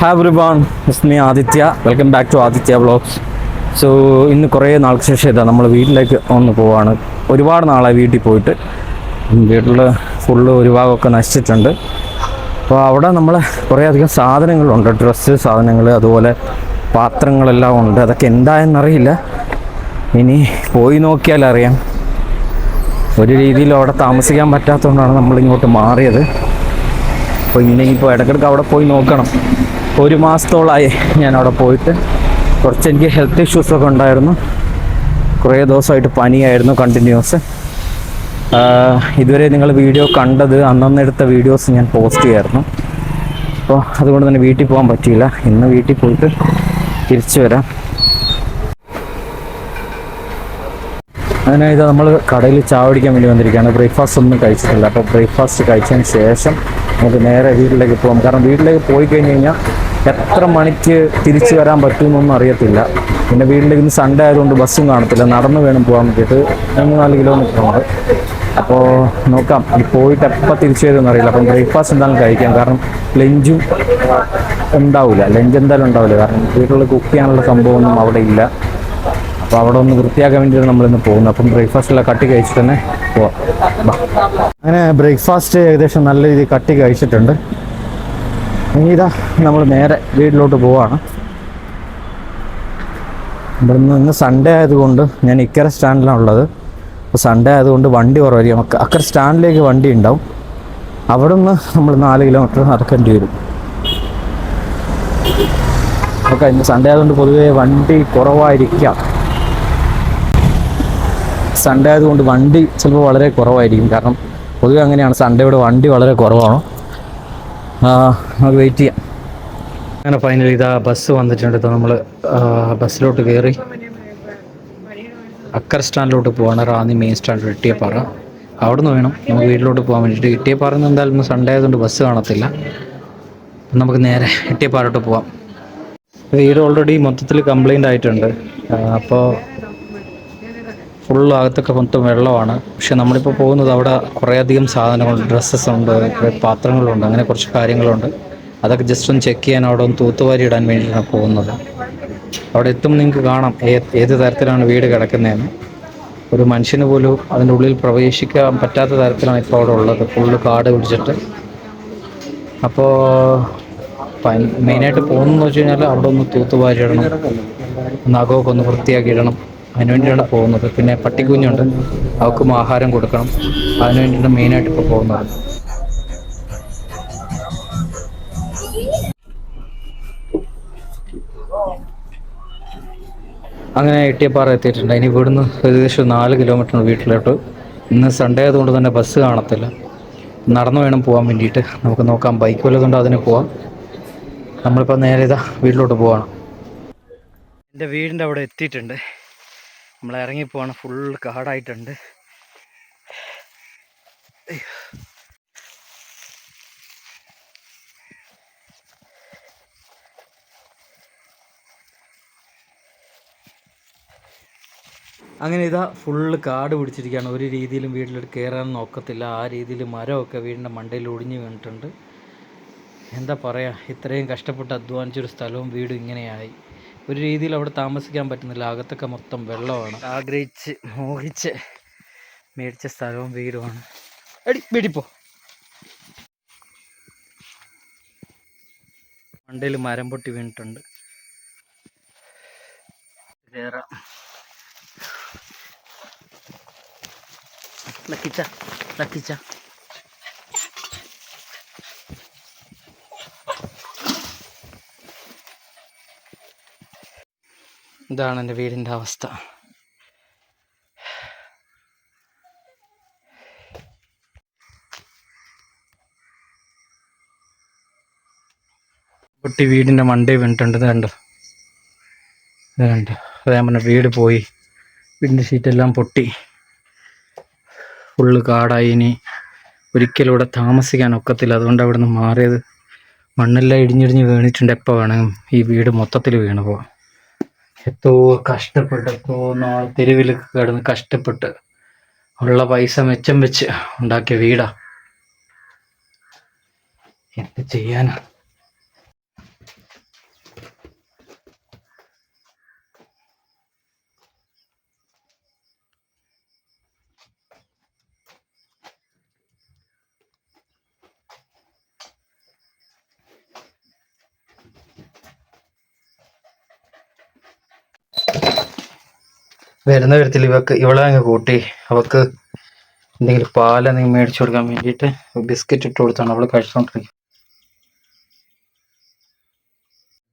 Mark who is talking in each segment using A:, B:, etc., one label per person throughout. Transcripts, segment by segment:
A: Hi everyone is me Aditya welcome back to Aditya vlogs so ഇന്ന് കുറേ നാൾക്ക് ശേഷം ഇതാ നമ്മൾ വീട്ടിലേക്ക് ഒന്ന് പോവാണ്. ഒരുപാട് നാളായി വീട്ടിൽ പോയിട്ട്. വീട്ടിൽ ഫുള്ള് ഒരു ഭാഗമൊക്കെ നശിച്ചിട്ടുണ്ട്. അപ്പോൾ അവിടെ നമ്മൾ കുറേ അധികം സാധനങ്ങളുണ്ട്. ഡ്രസ്സ് സാധനങ്ങൾ അതുപോലെ പാത്രങ്ങളെല്ലാം ഉണ്ട്. അതൊക്കെ എന്തായെന്നറിയില്ല. ഇനി പോയി നോക്കിയാൽ അറിയാം. ഒരു രീതിയിൽ അവിടെ താമസിക്കാൻ പറ്റാത്തതുകൊണ്ടാണ് നമ്മളിങ്ങോട്ട് മാറിയത്. അപ്പോൾ ഇനി ഇനിയിപ്പോൾ ഇടയ്ക്കിടയ്ക്ക് അവിടെ പോയി നോക്കണം. ഒരു മാസത്തോളമായി ഞാൻ അവിടെ പോയിട്ട്. കുറച്ച് എനിക്ക് ഹെൽത്ത് ഇഷ്യൂസൊക്കെ ഉണ്ടായിരുന്നു. കുറേ ദിവസമായിട്ട് പനിയായിരുന്നു കണ്ടിന്യൂസ് ഇതുവരെ നിങ്ങൾ വീഡിയോ കണ്ടത് അന്നന്നെടുത്ത വീഡിയോസ് ഞാൻ പോസ്റ്റ് ചെയ്യായിരുന്നു. അപ്പോൾ അതുകൊണ്ട് തന്നെ വീട്ടിൽ പോകാൻ പറ്റിയില്ല. ഇന്ന് വീട്ടിൽ പോയിട്ട് തിരിച്ചു വരാം. അങ്ങനെ ഇത് നമ്മൾ കടയിൽ ചാവടിക്കാൻ വേണ്ടി വന്നിരിക്കുകയാണ്. ബ്രേക്ക്ഫാസ്റ്റ് ഒന്നും കഴിച്ചിട്ടില്ല. അപ്പോൾ ബ്രേക്ക്ഫാസ്റ്റ് കഴിച്ചതിന് ശേഷം നമുക്ക് നേരെ വീട്ടിലേക്ക് പോകാം. കാരണം വീട്ടിലേക്ക് പോയി കഴിഞ്ഞ് കഴിഞ്ഞാൽ എത്ര മണിക്ക് തിരിച്ചു വരാൻ പറ്റുമെന്നൊന്നും അറിയത്തില്ല. പിന്നെ വീട്ടിലേക്ക് ഇന്ന് സൺഡേ ആയതുകൊണ്ട് ബസ്സും കാണത്തില്ല. നടന്നു വേണം പോകാൻ വേണ്ടിയിട്ട്. മൂന്ന് നാല് കിലോമീറ്റർ ഉണ്ട്. അപ്പോൾ നോക്കാം. പോയിട്ട് എപ്പോൾ തിരിച്ചു വരുമെന്ന് അറിയില്ല. അപ്പം ബ്രേക്ക്ഫാസ്റ്റ് എന്തായാലും കഴിക്കാം. കാരണം ലഞ്ചും ഉണ്ടാവില്ല. ലഞ്ച് എന്തായാലും ഉണ്ടാവില്ല. കാരണം വീട്ടിൽ കുക്ക് ചെയ്യാനുള്ള സംഭവമൊന്നും അവിടെ ഇല്ല. അപ്പോൾ അവിടെ ഒന്ന് വൃത്തിയാക്കാൻ വേണ്ടിയിട്ട് നമ്മളിന്ന് പോകുന്നത്. അപ്പം ബ്രേക്ക്ഫാസ്റ്റ് എല്ലാം കട്ടി കഴിച്ചിട്ട് തന്നെ പോവാം. അങ്ങനെ ബ്രേക്ക്ഫാസ്റ്റ് ഏകദേശം നല്ല രീതിയിൽ കട്ടി കഴിച്ചിട്ടുണ്ട്. ഇനി ഇതാ നമ്മൾ നേരെ വീട്ടിലോട്ട് പോവാണ്. ഇവിടുന്ന് ഇന്ന് സൺഡേ ആയതുകൊണ്ട് ഞാൻ ഇക്കര സ്റ്റാൻഡിലാണ് ഉള്ളത് അപ്പോൾ സൺഡേ ആയതുകൊണ്ട് വണ്ടി കുറവായിരിക്കും. നമുക്ക് അക്കര സ്റ്റാൻഡിലേക്ക് വണ്ടി ഉണ്ടാവും. അവിടെ നിന്ന് നമ്മൾ നാല് കിലോമീറ്റർ നടക്കേണ്ടി വരും. ഓക്കെ ഇന്ന് സൺഡേ ആയതുകൊണ്ട് പൊതുവേ വണ്ടി കുറവായിരിക്കാം. സൺഡേ ആയതുകൊണ്ട് വണ്ടി ചിലപ്പോൾ വളരെ കുറവായിരിക്കും. കാരണം പൊതുവെ അങ്ങനെയാണ്. സൺഡേ ഇവിടെ വണ്ടി വളരെ കുറവാണ്. നമുക്ക് വെയിറ്റ് ചെയ്യാം. അങ്ങനെ ഫൈനലി ഇതാ ബസ് വന്നിട്ടുണ്ട്. നമ്മൾ ബസ്സിലോട്ട് കയറി അക്കർ സ്റ്റാൻഡിലോട്ട് പോവാണ്. Ranni main stand Ittiyappara. അവിടെ നിന്ന് വേണം നമുക്ക് വീട്ടിലോട്ട് പോകാൻ വേണ്ടിയിട്ട്. ഇട്ടിയപ്പാറ നിന്ന് എന്തായാലും സൺഡേ ആയതുകൊണ്ട് ബസ് കാണത്തില്ല. നമുക്ക് നേരെ ഇട്ടിയപ്പാറോട്ട് പോവാം. വീട് ഓൾറെഡി മൊത്തത്തിൽ കംപ്ലൈന്റ് ആയിട്ടുണ്ട്. അപ്പോൾ ഫുൾ അകത്തൊക്കെ മൊത്തം വെള്ളമാണ്. പക്ഷെ നമ്മളിപ്പോൾ പോകുന്നത് അവിടെ കുറേയധികം സാധനങ്ങളുണ്ട്. ഡ്രസ്സസ് ഉണ്ട് പാത്രങ്ങളുണ്ട് അങ്ങനെ കുറച്ച് കാര്യങ്ങളുണ്ട്. അതൊക്കെ ജസ്റ്റ് ഒന്ന് ചെക്ക് ചെയ്യാൻ അവിടെ ഒന്ന് തൂത്തുവാരി ഇടാൻ വേണ്ടിയിട്ടാണ് പോകുന്നത്. അവിടെ എത്തും നിങ്ങൾക്ക് കാണാം ഏത് തരത്തിലാണ് വീട് കിടക്കുന്നതെന്ന്. ഒരു മനുഷ്യന് പോലും അതിന്റെ ഉള്ളിൽ പ്രവേശിക്കാൻ പറ്റാത്ത തരത്തിലാണ് ഇപ്പോൾ അവിടെ ഉള്ളത്. ഫുള്ള് കാട് പിടിച്ചിട്ട്. അപ്പോൾ മെയിനായിട്ട് പോകുന്നതെന്ന് വെച്ച് കഴിഞ്ഞാൽ അവിടെ ഒന്ന് തൂത്തുവാരി ഇടണം. നഖമൊക്കെ ഒന്ന് വൃത്തിയാക്കി ഇടണം. അതിന് വേണ്ടിയാണ് പോകുന്നത്. പിന്നെ പട്ടിക്കുഞ്ഞുണ്ട്. അവൾക്കും ആഹാരം കൊടുക്കണം. അതിനുവേണ്ടിയാണ് മെയിനായിട്ട് ഇപ്പോൾ പോകുന്നത്. അങ്ങനെ എട്ടിയപ്പാറ എത്തിയിട്ടുണ്ട്. ഇനി ഇവിടുന്ന് ഏകദേശം നാല് കിലോമീറ്റർ വീട്ടിലോട്ട്. ഇന്ന് സൺഡേ ആയതുകൊണ്ട് തന്നെ ബസ് കാണത്തില്ല. നടന്നു വേണം പോകാൻ വേണ്ടിയിട്ട്. നമുക്ക് നോക്കാം. ബൈക്ക് വല്ലതുകൊണ്ട് അതിന് പോവാം. നമ്മളിപ്പോൾ നേരെ ഇതാ വീട്ടിലോട്ട് പോവാണ്. എന്റെ വീടിന്റെ അവിടെ എത്തിയിട്ടുണ്ട്. നമ്മൾ ഇറങ്ങിപ്പോവാണ് ഫുൾ കാടായിട്ടുണ്ട്. അങ്ങനെ ഇതാ ഫുള്ള് കാട് പിടിച്ചിരിക്കുകയാണ്. ഒരു രീതിയിലും വീട്ടിലോട്ട് കയറാൻ നോക്കത്തില്ല. ആ രീതിയിൽ മരമൊക്കെ വീടിന്റെ മണ്ടയിൽ ഒടിഞ്ഞു വീണിട്ടുണ്ട്. എന്താ പറയുക ഇത്രയും കഷ്ടപ്പെട്ട് അധ്വാനിച്ചൊരു സ്ഥലവും വീടും ഇങ്ങനെയായി. ഒരു രീതിയിൽ അവിടെ താമസിക്കാൻ പറ്റുന്നില്ല. അകത്തൊക്കെ മൊത്തം വെള്ളമാണ്. ആഗ്രഹിച്ച് മോഹിച്ച് മേടിച്ച സ്ഥലവും വീടുമാണ്. എടി വീടിപ്പോ മണ്ടയിൽ മരം പൊട്ടി വീണിട്ടുണ്ട്. കയറാം ലക്കിച്ച ലക്കിച്ച. ഇതാണ് എന്റെ വീടിന്റെ അവസ്ഥ. കുട്ടി വീടിന്റെ മണ്ടി വീണിട്ടുണ്ട് ഇത് കണ്ടോ? ഇത് കണ്ടോ? പറഞ്ഞ വീട് പോയി. വീടിന്റെ ഷീറ്റെല്ലാം പൊട്ടി. ഫുള്ള് കാടായി ഇനി. ഒരിക്കലും ഇവിടെ താമസിക്കാൻ ഒക്കത്തില്ല. അതുകൊണ്ട് അവിടെ നിന്ന് മാറിയത് മണ്ണെല്ലാം ഇടിഞ്ഞിടിഞ്ഞ് വീണിട്ടുണ്ട്. എപ്പോൾ വേണം ഈ വീട് മൊത്തത്തിൽ വീണ് പോവാം എത്തോ കഷ്ടപ്പെട്ട് എത്തോ നാൾ തെരുവിൽ കിടന്ന് കഷ്ടപ്പെട്ട് ഉള്ള പൈസ മെച്ചം വെച്ച് ഉണ്ടാക്കിയ വീടാ. എന്ത് ചെയ്യാനാ? വരുന്ന വിധത്തിൽ ഇവക്ക് ഇവളെ അങ്ങ് കൂട്ടി. അവക്ക് എന്തെങ്കിലും പാലെന്തെങ്കിലും മേടിച്ചു കൊടുക്കാൻ വേണ്ടിയിട്ട് ബിസ്ക്കറ്റ് ഇട്ട് കൊടുത്താണ് അവൾ കഴിച്ചുകൊണ്ടിരിക്കുന്നത്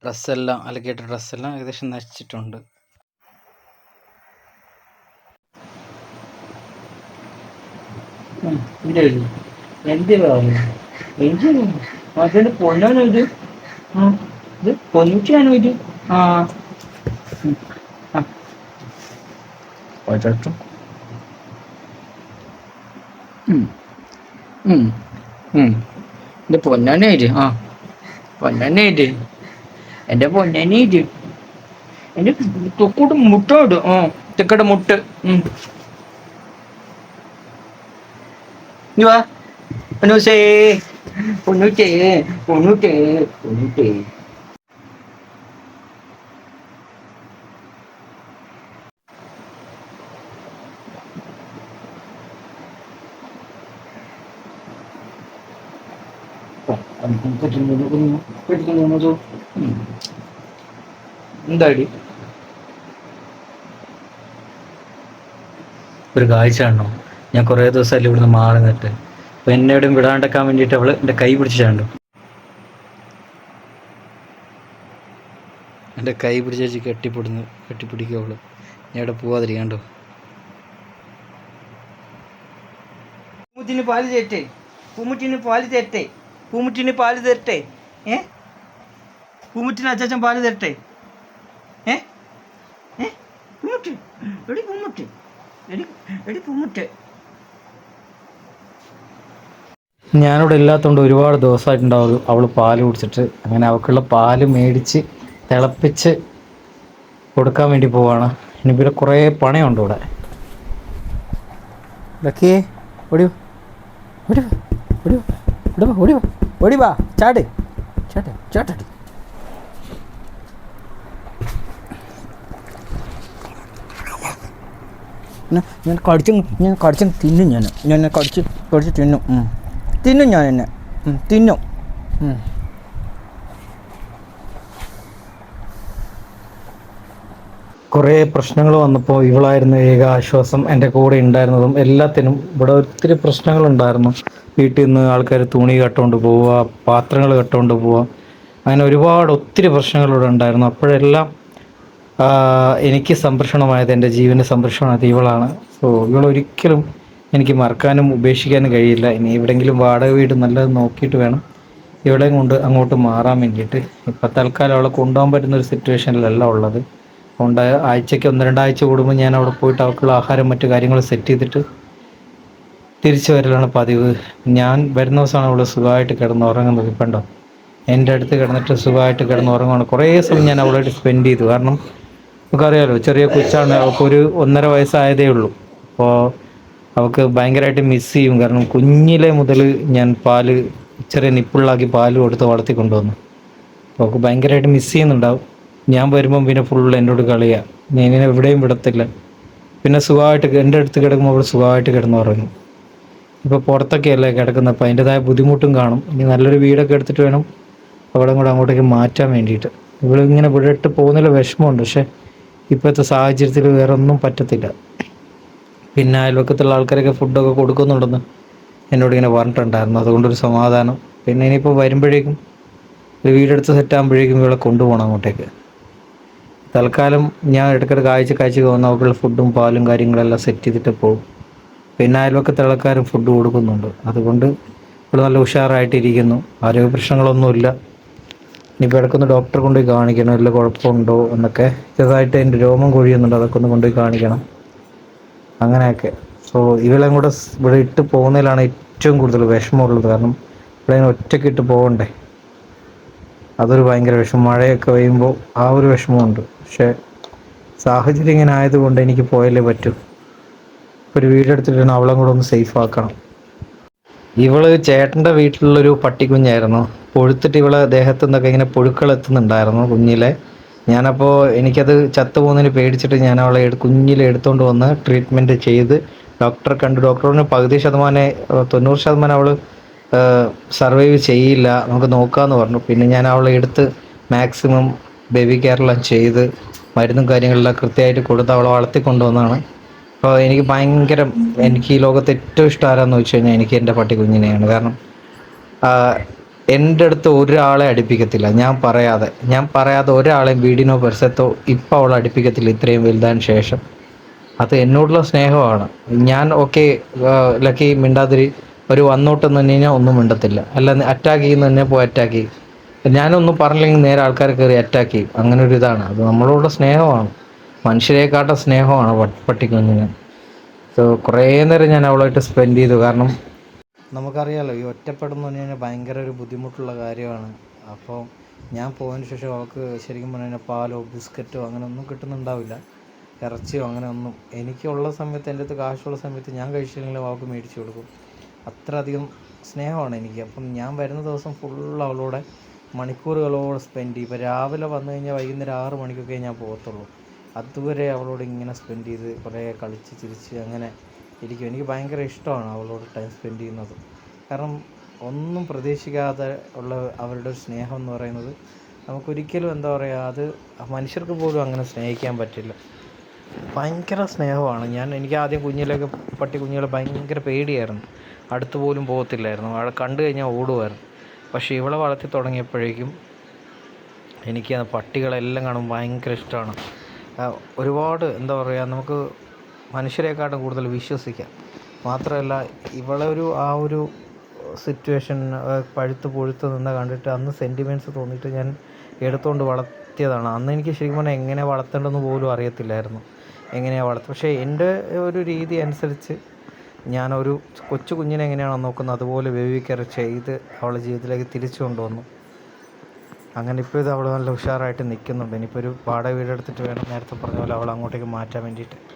A: ഡ്രസ്സെല്ലാം അലക്കിയിട്ട് ഡ്രസ്സെല്ലാം ഏകദേശം നശിച്ചിട്ടുണ്ട്.
B: അതിന്റെ പൊന്നാണോ ഇത്? ഇത് ആ. ഉം. ആ. ഒരൊറ്റ. ഉം. ഉം. ഉം. ഇത് പൊന്നാനെ ഇത് ആ പൊന്നാനെ ഇത് എന്റെ പൊന്നാനെ ഇത് എന്റെ തൊക്കൂട്ട് മുട്ട ഇട് ആ തെക്കടെ മുട്ട് ഉം. ഇനി വാ പൊന്നൂസേ എന്താടി?
A: ഒരു കാഴ്ച ഞാൻ കുറേ ദിവസമല്ലേ ഇവിടുന്ന് മാറി നിന്നിട്ട്. അപ്പൊ എവിടെയും വിടാണ്ടെക്കാൻ വേണ്ടിയിട്ട് അവൾ എന്റെ കൈ പിടിച്ചാണ്ടു എന്റെ കൈ പിടിച്ച് വെച്ച് കെട്ടിപ്പിടുന്നു കെട്ടിപ്പിടിക്കും അവൾ. ഞാൻ ഇവിടെ പോവാതിരിക്കാണ്ടോ
B: പൂമുറ്റിന് പാൽ തരട്ടെ പൂമുറ്റിന് പാൽ തരട്ടെ പൂമുറ്റിന് പാൽ തരട്ടെ? ഏ? പൂമുറ്റിന് അച്ചാച്ചൻ പാൽ തരട്ടെ? ഏ? ഏ? പൂമുറ്റ് എടി പൂമുറ്റ് എടി എടി പൂമുറ്റ്
A: ഞാനിവിടെ ഇല്ലാത്തതുകൊണ്ട് ഒരുപാട് ദിവസമായിട്ടുണ്ടാവും അവൾ പാൽ കുടിച്ചിട്ട്. അങ്ങനെ അവൾക്കുള്ള പാൽ മേടിച്ച് തിളപ്പിച്ച് കൊടുക്കാൻ വേണ്ടി പോവാണ്. ഇനി പിന്നെ കുറേ പണിയുണ്ട് ഇവിടെ. ഇതൊക്കെ ഓടിയോ? ഓടിയോ? ഓടിയോ? ഓടിയോ? ഓടിയോ? ഓടി വാ ചാട്. ചാട്ട്
B: ഞാൻ- കടിച്ച് ഞാൻ കടിച്ച് തിന്നും ഞാൻ. ഞാൻ കടിച്ച് കടിച്ച് തിന്നും. തിന്നും ഞാൻ എന്നെ. തിന്നും.
A: കുറേ പ്രശ്നങ്ങൾ വന്നപ്പോൾ ഇവളായിരുന്നു ഏക ആശ്വാസം എന്റെ കൂടെ ഉണ്ടായിരുന്നതും എല്ലാത്തിനും ഇവിടെ ഒത്തിരി പ്രശ്നങ്ങളുണ്ടായിരുന്നു. വീട്ടിൽ നിന്ന് ആൾക്കാർ തുണി കട്ടുകൊണ്ട് പോവുക പാത്രങ്ങൾ കട്ടുകൊണ്ട് പോവുക. അങ്ങനെ ഒരുപാട് ഒത്തിരി പ്രശ്നങ്ങൾ ഇവിടെ ഉണ്ടായിരുന്നു. അപ്പോഴെല്ലാം എനിക്ക് സംരക്ഷണമായത് എന്റെ ജീവന് സംരക്ഷണമായത് ഇവളാണ്. സോ ഇവളൊരിക്കലും എനിക്ക് മറക്കാനും ഉപേക്ഷിക്കാനും കഴിയില്ല. ഇനി എവിടെയെങ്കിലും വാടക വീട് നല്ലത് നോക്കിയിട്ട് വേണം. ഇവളെയും കൊണ്ട് അങ്ങോട്ട് മാറാൻ വേണ്ടിയിട്ട്. ഇപ്പം തൽക്കാലം അവളെ കൊണ്ടുപോകാൻ പറ്റുന്ന ഒരു സിറ്റുവേഷനിലല്ല ഉള്ളത്. അതുകൊണ്ട് ആഴ്ചയ്ക്ക് ഒന്ന് രണ്ടാഴ്ച കൂടുമ്പോൾ ഞാൻ അവിടെ പോയിട്ട് അവർക്കുള്ള ആഹാരം മറ്റു കാര്യങ്ങൾ സെറ്റ് ചെയ്തിട്ട് തിരിച്ചു വരലാണ് പതിവ്. ഞാൻ വരുന്ന ദിവസമാണ് അവൾ സുഖമായിട്ട് കിടന്ന് ഉറങ്ങുന്നത് ഇപ്പണ്ടോ എന്റെ അടുത്ത് കിടന്നിട്ട് സുഖമായിട്ട് കിടന്ന് ഉറങ്ങുകയാണ് കുറേ സമയം ഞാൻ അവളായിട്ട് സ്പെൻഡ് ചെയ്തു. കാരണം നമുക്കറിയാമല്ലോ ചെറിയ കൊച്ചാണ്. അവൾക്ക് ഒരു ഒന്നര വയസ്സായതേ ഉള്ളൂ. അപ്പോൾ അവൾക്ക് ഭയങ്കരമായിട്ട് മിസ് ചെയ്യും. കാരണം കുഞ്ഞിലെ മുതൽ ഞാൻ പാൽ ചെറിയ നിപ്പിളിലാക്കി പാൽ കൊടുത്ത് വളർത്തി കൊണ്ടുവന്നു അവൾക്ക് ഭയങ്കരമായിട്ട് മിസ് ചെയ്യുന്നുണ്ടാവും. ഞാൻ വരുമ്പം പിന്നെ ഫുൾ എന്നോട് കളിയാ. ഞാൻ ഇങ്ങനെ എവിടെയും വിടത്തില്ല. പിന്നെ സുഖമായിട്ട് എന്റെ അടുത്ത് കിടക്കുമ്പോൾ അവിടെ സുഖമായിട്ട് കിടന്നുറങ്ങും ഇപ്പോൾ പുറത്തൊക്കെ അല്ലേ കിടക്കുന്നത് അപ്പോൾ അതിന്റെതായ ബുദ്ധിമുട്ടും കാണും. ഇനി നല്ലൊരു വീടൊക്കെ എടുത്തിട്ട് വേണം അവിടെ കൂടെ അങ്ങോട്ടേക്ക് മാറ്റാൻ വേണ്ടിയിട്ട്. ഇവിടെ ഇങ്ങനെ ഇവിടെ ഇട്ട് പോകുന്നതിൽ വിഷമമുണ്ട്. പക്ഷേ ഇപ്പോഴത്തെ സാഹചര്യത്തിൽ വേറെ ഒന്നും പറ്റത്തില്ല. പിന്നെ അയൽവക്കത്തുള്ള ആൾക്കാരൊക്കെ ഫുഡൊക്കെ കൊടുക്കുന്നുണ്ടെന്ന് എന്നോട് ഇങ്ങനെ പറഞ്ഞിട്ടുണ്ടായിരുന്നു. അതുകൊണ്ടൊരു സമാധാനം. പിന്നെ ഇനിയിപ്പോൾ വരുമ്പോഴേക്കും ഒരു വീടെടുത്ത് സെറ്റ് ആകുമ്പോഴേക്കും ഇവിടെ കൊണ്ടുപോകണം അങ്ങോട്ടേക്ക്. തൽക്കാലം ഞാൻ ഇടയ്ക്കിടയ്ക്ക് ആഴ്ച കാഴ്ച പോകുന്ന അവർക്കുള്ള ഫുഡും പാലും കാര്യങ്ങളെല്ലാം സെറ്റ് ചെയ്തിട്ട് പോകും. പിന്നെ അയൽവക്കത്തെ ആൾക്കാരും ഫുഡ് കൊടുക്കുന്നുണ്ട്. അതുകൊണ്ട് ഇവിടെ നല്ല ഉഷാറായിട്ടിരിക്കുന്നു. ആരോഗ്യ പ്രശ്നങ്ങളൊന്നുമില്ല. ഇനിയിപ്പോൾ ഇടയ്ക്കൊന്ന് ഡോക്ടറെ കൊണ്ടുപോയി കാണിക്കണം. വല്ല കുഴപ്പമുണ്ടോ എന്നൊക്കെ. ചെറുതായിട്ട് എന്റെ രോമം കൊഴിയുന്നുണ്ട്. അതൊക്കെ ഒന്ന് കൊണ്ടുപോയി കാണിക്കണം. അങ്ങനെയൊക്കെ. സോ ഇവളെയും കൂടെ ഇവിടെ ഇട്ട് പോകുന്നതിലാണ് ഏറ്റവും കൂടുതൽ വിഷമമുള്ളത്. കാരണം ഇവിടെ ഒറ്റയ്ക്ക് ഇട്ട് പോകണ്ടേ? അതൊരു ഭയങ്കര വിഷമം. മഴയൊക്കെ പെയ്യുമ്പോൾ ആ ഒരു വിഷമമുണ്ട്. പക്ഷേ സാഹചര്യം ഇങ്ങനെ ആയതുകൊണ്ട് എനിക്ക് പോയാലേ പറ്റൂ. ഒരു വീടെടുത്തിട്ട് അവളും കൂടെ ഒന്ന് സേഫ് ആക്കണം. ഇവൾ ചേട്ടന്റെ വീട്ടിലുള്ളൊരു പട്ടിക്കുഞ്ഞായിരുന്നു. പൊഴുത്തിട്ട് ഇവളെ ദേഹത്തു നിന്നൊക്കെ ഇങ്ങനെ പുഴുക്കൾ എത്തുന്നുണ്ടായിരുന്നു കുഞ്ഞിലെ. ഞാനപ്പോൾ എനിക്കത് ചത്തു പോകുന്നതിന് പേടിച്ചിട്ട് ഞാൻ അവളെ കുഞ്ഞിലെ എടുത്തുകൊണ്ട് വന്ന് ട്രീറ്റ്മെന്റ് ചെയ്ത് ഡോക്ടറെ കണ്ടു. ഡോക്ടറിന് പകുതി ശതമാനം തൊണ്ണൂറ് ശതമാനം അവൾ സർവൈവ് ചെയ്യില്ല. നമുക്ക് നോക്കാമെന്ന് പറഞ്ഞു. പിന്നെ ഞാൻ അവളെ എടുത്ത് മാക്സിമം ബേബി കെയറെല്ലാം ചെയ്ത്
C: മരുന്നും കാര്യങ്ങളെല്ലാം കൃത്യമായിട്ട് കൊടുത്ത് അവളെ വളർത്തിക്കൊണ്ടുവന്നതാണ് അപ്പോൾ എനിക്ക് ഭയങ്കര എനിക്ക് ഈ ലോകത്ത് ഏറ്റവും ഇഷ്ടം ആരാന്ന് വെച്ച് കഴിഞ്ഞാൽ എനിക്ക് എന്റെ പട്ടി കുഞ്ഞിനെയാണ്. കാരണം എന്റെ അടുത്ത് ഒരാളെ അടുപ്പിക്കത്തില്ല. ഞാൻ പറയാതെ ഞാൻ പറയാതെ ഒരാളെയും വീടിനോ പരിസരത്തോ ഇപ്പോൾ അവളെ അടുപ്പിക്കത്തില്ല. ഇത്രയും വലുതാൻ ശേഷം. അത് എന്നോടുള്ള സ്നേഹമാണ്. ഞാൻ ഓക്കെ ലക്കി മിണ്ടാതിരി ഒരു വന്നോട്ടെന്ന് തന്നെ ഒന്നും മിണ്ടത്തില്ല. അല്ല അറ്റാക്ക് ചെയ്യുന്ന തന്നെ പോയി അറ്റാക്ക് ചെയ്യും. ഞാനൊന്നും പറഞ്ഞില്ലെങ്കിൽ നേരെ ആൾക്കാർ കയറി അറ്റാക്ക് ചെയ്യും. അങ്ങനെ ഒരു ഇതാണ്. അത് നമ്മളോട് സ്നേഹമാണ്. മനുഷ്യരെക്കാട്ട സ്നേഹമാണ് പട്ടി- പട്ടിക്കുഞ്ഞിന്. സോ കുറേ നേരം ഞാൻ അവളായിട്ട് സ്പെൻഡ് ചെയ്തു. കാരണം നമുക്കറിയാലോ ഈ ഒറ്റപ്പെടുന്നു പറഞ്ഞാൽ ഭയങ്കര ഒരു ബുദ്ധിമുട്ടുള്ള കാര്യമാണ്. അപ്പോൾ ഞാൻ പോയതിന് ശേഷം അവൾക്ക് ശരിക്കും പറഞ്ഞാൽ പാലോ ബിസ്ക്കറ്റോ അങ്ങനെ ഒന്നും കിട്ടുന്നുണ്ടാവില്ല. ഇറച്ചിയോ അങ്ങനെ ഒന്നും എനിക്കുള്ള സമയത്ത് എന്റെ അടുത്ത് കാശുള്ള സമയത്ത് ഞാൻ കഴിച്ചില്ലെങ്കിലും അവൾക്ക് മേടിച്ചു കൊടുക്കും. അത്രയധികം സ്നേഹമാണ് എനിക്ക്. അപ്പം ഞാൻ വരുന്ന ദിവസം ഫുൾ അവളോടെ മണിക്കൂറുകളോടെ സ്പെൻഡ് ചെയ്യും. ഇപ്പോൾ രാവിലെ വന്നു കഴിഞ്ഞാൽ വൈകുന്നേരം ആറ് മണിക്കൊക്കെ ഞാൻ പോകത്തുള്ളൂ. അതുവരെ അവളോട് ഇങ്ങനെ സ്പെൻഡ് ചെയ്ത് കുറേ കളിച്ച് ചിരിച്ച് അങ്ങനെ ഇരിക്കും. എനിക്ക് ഭയങ്കര ഇഷ്ടമാണ് അവളോട് ടൈം സ്പെൻഡ് ചെയ്യുന്നത്. കാരണം ഒന്നും പ്രതീക്ഷിക്കാതെ ഉള്ള അവരുടെ സ്നേഹം എന്ന് പറയുന്നത് നമുക്കൊരിക്കലും എന്താ പറയുക അത് മനുഷ്യർക്ക് പോലും അങ്ങനെ സ്നേഹിക്കാൻ പറ്റില്ല. ഭയങ്കര സ്നേഹമാണ്. ഞാൻ എനിക്ക് ആദ്യം കുഞ്ഞിലൊക്കെ പട്ടി കുഞ്ഞുങ്ങളെ ഭയങ്കര പേടിയായിരുന്നു. അടുത്ത് പോലും പോകത്തില്ലായിരുന്നു. അവളെ കണ്ടു കഴിഞ്ഞാൽ ഓടുമായിരുന്നു. പക്ഷേ ഇവളെ വളർത്തി തുടങ്ങിയപ്പോഴേക്കും എനിക്ക് ആ പട്ടികളെല്ലാം കാണും ഭയങ്കര ഇഷ്ടമാണ്. ഒരുപാട് എന്താ പറയുക നമുക്ക് മനുഷ്യരെക്കാട്ടും കൂടുതൽ വിശ്വസിക്കാം. മാത്രമല്ല ഇവളെ ഒരു ആ ഒരു സിറ്റുവേഷൻ പഴുത്ത് പൊഴുത്ത് നിന്ന് കണ്ടിട്ട് അന്ന് സെന്റിമെന്റ്സ് തോന്നിയിട്ട് ഞാൻ എടുത്തുകൊണ്ട് വളർത്തിയതാണ്. അന്ന് എനിക്ക് ശരിക്കും പറഞ്ഞാൽ എങ്ങനെ വളർത്തേണ്ടതെന്ന് പോലും അറിയത്തില്ലായിരുന്നു. എങ്ങനെയാണ് വളർത്തുക പക്ഷേ എന്റെ ഒരു രീതി അനുസരിച്ച് ഞാനൊരു കൊച്ചു കുഞ്ഞിനെ എങ്ങനെയാണോ നോക്കുന്നത് അതുപോലെ ബേബി ചെയ്ത് അവളെ ജീവിതത്തിലേക്ക് തിരിച്ചു കൊണ്ടുവന്നു. അങ്ങനെ ഇപ്പോൾ ഇത് അവൾ നല്ല ഉഷാറായിട്ട് നിൽക്കുന്നുണ്ട്. ഇനിയിപ്പോൾ ഒരു വാടക വീടെടുത്തിട്ട് വേണം നേരത്തെ പറഞ്ഞ പോലെ അവൾ അങ്ങോട്ടേക്ക് മാറ്റാൻ വേണ്ടിയിട്ട്.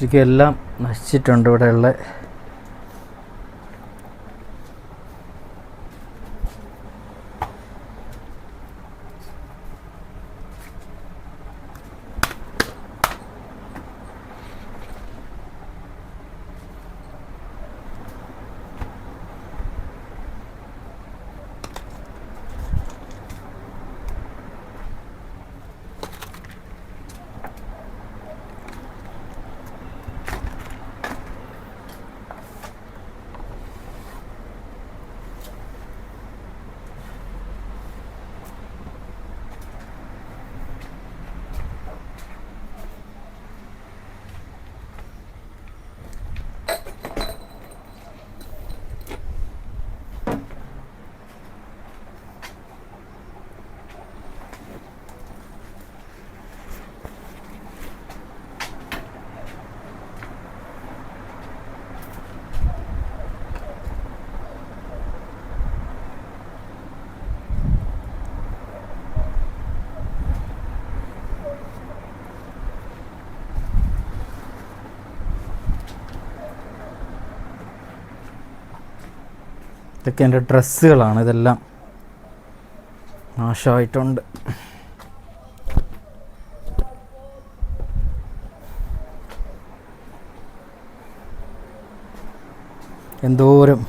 A: ശരിക്കും എല്ലാം നശിച്ചിട്ടുണ്ട് ഇവിടെയുള്ള ഇതൊക്കെ എന്റെ ഡ്രസ്സുകളാണ് ഇതെല്ലാം നാശമായിട്ടുണ്ട്. എന്തോരം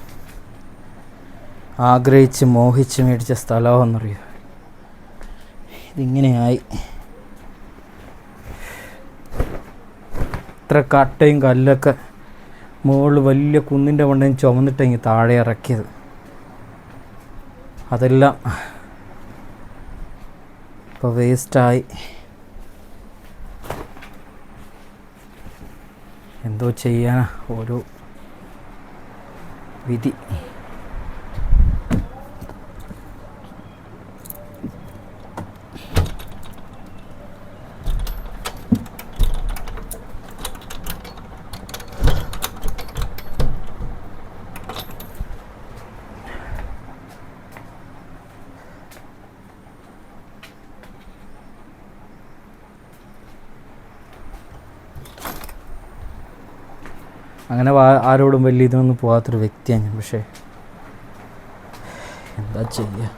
A: ആഗ്രഹിച്ച് മോഹിച്ച് മേടിച്ച സ്ഥലമാണെന്നറിയോ? ഇതിങ്ങനെയായി. ഇത്ര കട്ടയും കല്ലൊക്കെ മുകളിൽ വലിയ കുന്നിന്റെ മണ്ടയും ചുമന്നിട്ടെങ്കിൽ താഴെ ഇറക്കിയത്. അതെല്ലാം ഇപ്പോൾ വേസ്റ്റായി എന്തോ ചെയ്യാനാ? ഓരോ വിധി അങ്ങനെ വാ- ആരോടും വലിയ ഇതൊന്നും പോകാത്തൊരു വ്യക്തിയാണ് ഞാൻ. പക്ഷേ എന്താ ചെയ്യുക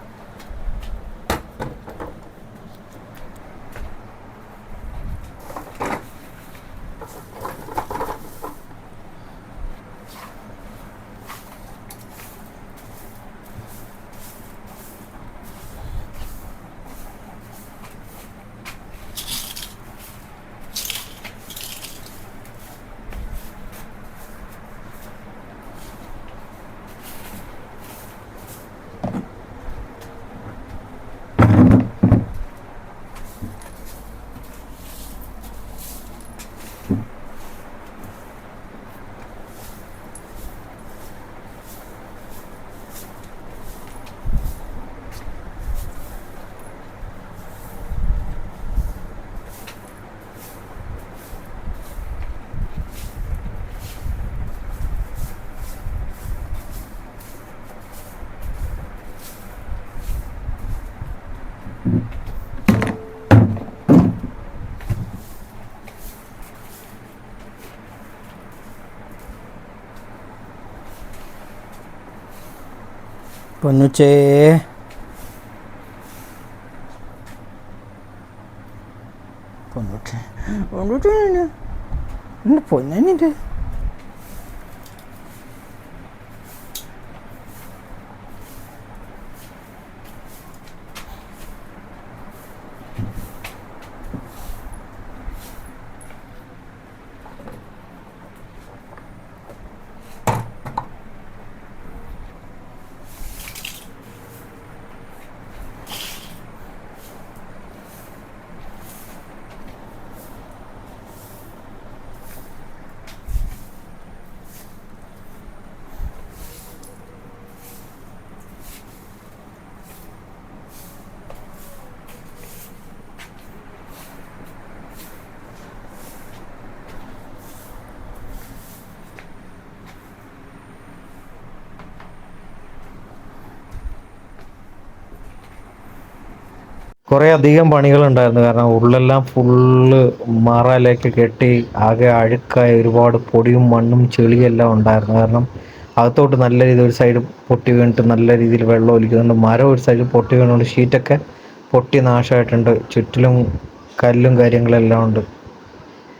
A: പൊന്നുച്ചേ. പൊന്നുച്ചേ. പൊന്നുച്ചേ എന്റെ പൊന്നിന്റെ
C: കുറേ അധികം പണികളുണ്ടായിരുന്നു. കാരണം ഉള്ളെല്ലാം ഫുള്ള് മാറാലേക്ക് കെട്ടി ആകെ അഴുക്കായി ഒരുപാട് പൊടിയും മണ്ണും ചെളിയും എല്ലാം ഉണ്ടായിരുന്നു. കാരണം അകത്തോട്ട് നല്ല രീതിയിൽ ഒരു സൈഡ് പൊട്ടി വീണിട്ട് നല്ല രീതിയിൽ വെള്ളം ഒലിക്കുന്നുണ്ട്. മരം ഒരു സൈഡ് പൊട്ടി വീണുകൊണ്ട് ഷീറ്റൊക്കെ പൊട്ടി നാശമായിട്ടുണ്ട്. ചുറ്റിലും കല്ലും കാര്യങ്ങളെല്ലാം ഉണ്ട്.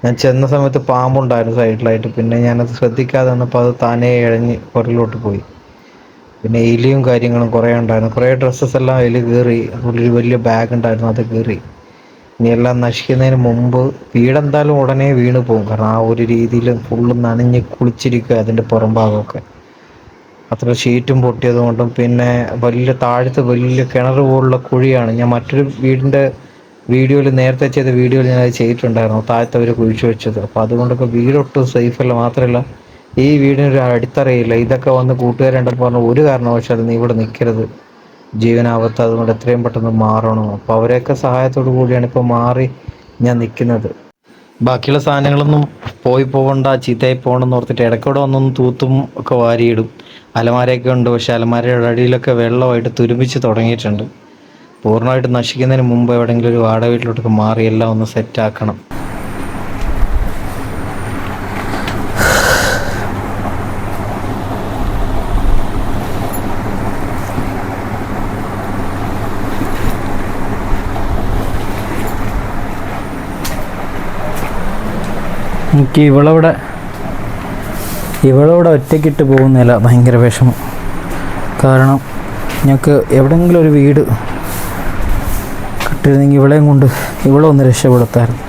C: ഞാൻ ചെന്ന സമയത്ത് പാമ്പുണ്ടായിരുന്നു സൈഡിലായിട്ട്. പിന്നെ ഞാനത് ശ്രദ്ധിക്കാതെ വന്നപ്പോൾ അത് താനേ ഇഴഞ്ഞ് പുറകിലോട്ട് പോയി. പിന്നെ എലിയും കാര്യങ്ങളും കുറേ ഉണ്ടായിരുന്നു. കുറേ ഡ്രസ്സസ് എല്ലാം എലി കീറി. ഒരു വലിയ ബാഗ് ഉണ്ടായിരുന്നു അത് കീറി. ഇനി എല്ലാം നശിക്കുന്നതിന് മുമ്പ് വീടെന്തായാലും ഉടനെ വീണ് പോകും. കാരണം ആ ഒരു രീതിയിൽ ഫുള്ള് നനഞ്ഞ് കുളിച്ചിരിക്കുക അതിന്റെ പുറംഭാഗമൊക്കെ. അത്ര ഷീറ്റും പൊട്ടിയത് കൊണ്ടും പിന്നെ വലിയ താഴത്ത് വലിയ കിണർ പോലുള്ള കുഴിയാണ്. ഞാൻ മറ്റൊരു വീടിന്റെ വീഡിയോയിൽ നേരത്തെ ചെയ്ത വീഡിയോയിൽ ഞാൻ അത് ചെയ്തിട്ടുണ്ടായിരുന്നു. താഴത്തെ അവർ കുഴിച്ചു വെച്ചത്. അപ്പോൾ അതുകൊണ്ടൊക്കെ വീടൊട്ടും സേഫ് അല്ല. മാത്രമല്ല ഈ വീടിനൊരു അടിത്തറയില്ല. ഇതൊക്കെ വന്ന് കൂട്ടുകാരുണ്ടെന്ന് പറഞ്ഞു ഒരു കാരണവശാലും നീ ഇവിടെ നിൽക്കരുത് ജീവനാപത്ത് അതുകൊണ്ട് എത്രയും പെട്ടെന്ന് മാറണം. അപ്പോൾ അവരെയൊക്കെ സഹായത്തോടു കൂടിയാണ് ഇപ്പോൾ മാറി ഞാൻ നിൽക്കുന്നത് ബാക്കിയുള്ള സാധനങ്ങളൊന്നും പോയി പോകണ്ട ചീത്തയായി പോകണമെന്ന് ഓർത്തിട്ട് ഇടയ്ക്കൂടെ വന്നൊന്ന് തൂത്തും ഒക്കെ വാരിയിടും. അലമാരയൊക്കെ ഉണ്ട്. പക്ഷെ അലമാരയുടെ അടിയിലൊക്കെ വെള്ളമായിട്ട് തുരുമ്പിച്ച് തുടങ്ങിയിട്ടുണ്ട്. പൂർണമായിട്ട് നശിക്കുന്നതിന് മുമ്പ് എവിടെയെങ്കിലും ഒരു വാടക വീട്ടിലോട്ടൊക്കെ മാറി എല്ലാം ഒന്ന് സെറ്റ്
A: എനിക്ക് ഇവളവിടെ ഇവളവിടെ ഒറ്റയ്ക്കിട്ട് പോകുന്നില്ല ഭയങ്കര വിഷമം. കാരണം ഞങ്ങൾക്ക് എവിടെയെങ്കിലും ഒരു വീട് കിട്ടിയിരുന്നെങ്കിൽ ഇവളെയും കൊണ്ട് ഇവളെ ഒന്ന് രക്ഷപ്പെടുത്തായിരുന്നു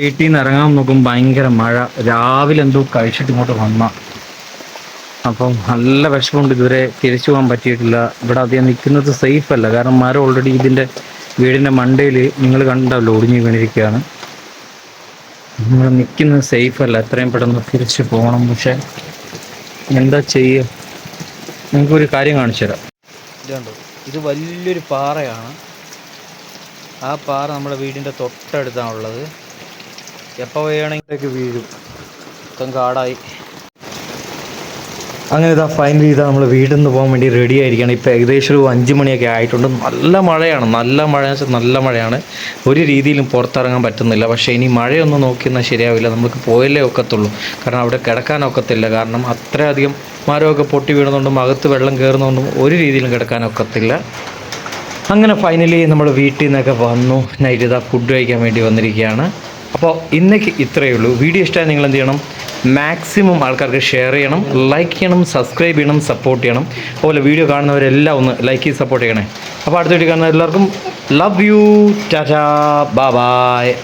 A: വീട്ടിൽ നിന്ന് ഇറങ്ങാൻ നോക്കും ഭയങ്കര മഴ. രാവിലെ എന്തോ കഴിച്ചിട്ട് ഇങ്ങോട്ട് വന്ന. അപ്പം നല്ല വിഷമമുണ്ട് ഇതുവരെ തിരിച്ചു പോകാൻ പറ്റിയിട്ടില്ല. ഇവിടെ അധികം നിൽക്കുന്നത് സേഫ് അല്ല. കാരണം മരം ഓൾറെഡി ഇതിന്റെ വീടിന്റെ മണ്ടയിൽ നിങ്ങൾ കണ്ടല്ലോ ഒടിഞ്ഞു വീണിരിക്കുകയാണ്. നമ്മൾ നിൽക്കുന്നത് സേഫ് അല്ല. എത്രയും പെട്ടെന്ന് തിരിച്ചു പോകണം. പക്ഷെ എന്താ ചെയ്യുക നിങ്ങൾക്കൊരു കാര്യം കാണിച്ചു തരാം.
C: ഇത് വലിയൊരു പാറയാണ്. ആ പാറ നമ്മുടെ വീടിന്റെ തൊട്ടടുത്താണുള്ളത്. എപ്പോൾ വേണമെങ്കിലൊക്കെ വീഴും. മൊത്തം കാടായി. അങ്ങനെ ഇതാ ഫൈനലി ഇതാ നമ്മൾ വീട്ടിൽ നിന്ന് പോകാൻ വേണ്ടി റെഡി ആയിരിക്കുകയാണ്. ഇപ്പോൾ ഏകദേശം ഒരു അഞ്ച് മണിയൊക്കെ ആയിട്ടുണ്ട്. നല്ല മഴയാണ്. നല്ല മഴ വെച്ചാൽ നല്ല മഴയാണ്. ഒരു രീതിയിലും പുറത്തിറങ്ങാൻ പറ്റുന്നില്ല. പക്ഷേ ഇനി മഴയൊന്നും നോക്കിയെന്നാൽ ശരിയാവില്ല. നമുക്ക് പോയല്ലേ ഒക്കത്തുള്ളൂ. കാരണം അവിടെ കിടക്കാൻ ഒക്കത്തില്ല. കാരണം അത്രയധികം മരമൊക്കെ പൊട്ടി വീണതുകൊണ്ടും അകത്ത് വെള്ളം കയറുന്നതുകൊണ്ടും ഒരു രീതിയിലും കിടക്കാൻ ഒക്കത്തില്ല. അങ്ങനെ ഫൈനലി നമ്മൾ വീട്ടിൽ നിന്നൊക്കെ വന്നു. നൈറ്റ് ഇതാ ഫുഡ് കഴിക്കാൻ വേണ്ടി വന്നിരിക്കുകയാണ്. അപ്പോൾ ഇന്നേക്ക് ഇത്രയേ ഉള്ളൂ. വീഡിയോ ഇഷ്ടമായി നിങ്ങൾ എന്ത് ചെയ്യണം? മാക്സിമം ആൾക്കാർക്ക് ഷെയർ ചെയ്യണം ലൈക്ക് ചെയ്യണം സബ്സ്ക്രൈബ് ചെയ്യണം സപ്പോർട്ട് ചെയ്യണം. അതുപോലെ വീഡിയോ കാണുന്നവരെല്ലാം ഒന്ന് ലൈക്ക് ചെയ്ത് സപ്പോർട്ട് ചെയ്യണേ. അപ്പോൾ അടുത്ത വീഡിയോ കാണുന്ന എല്ലാവർക്കും ലവ് യു ടാറ്റാ ബായ്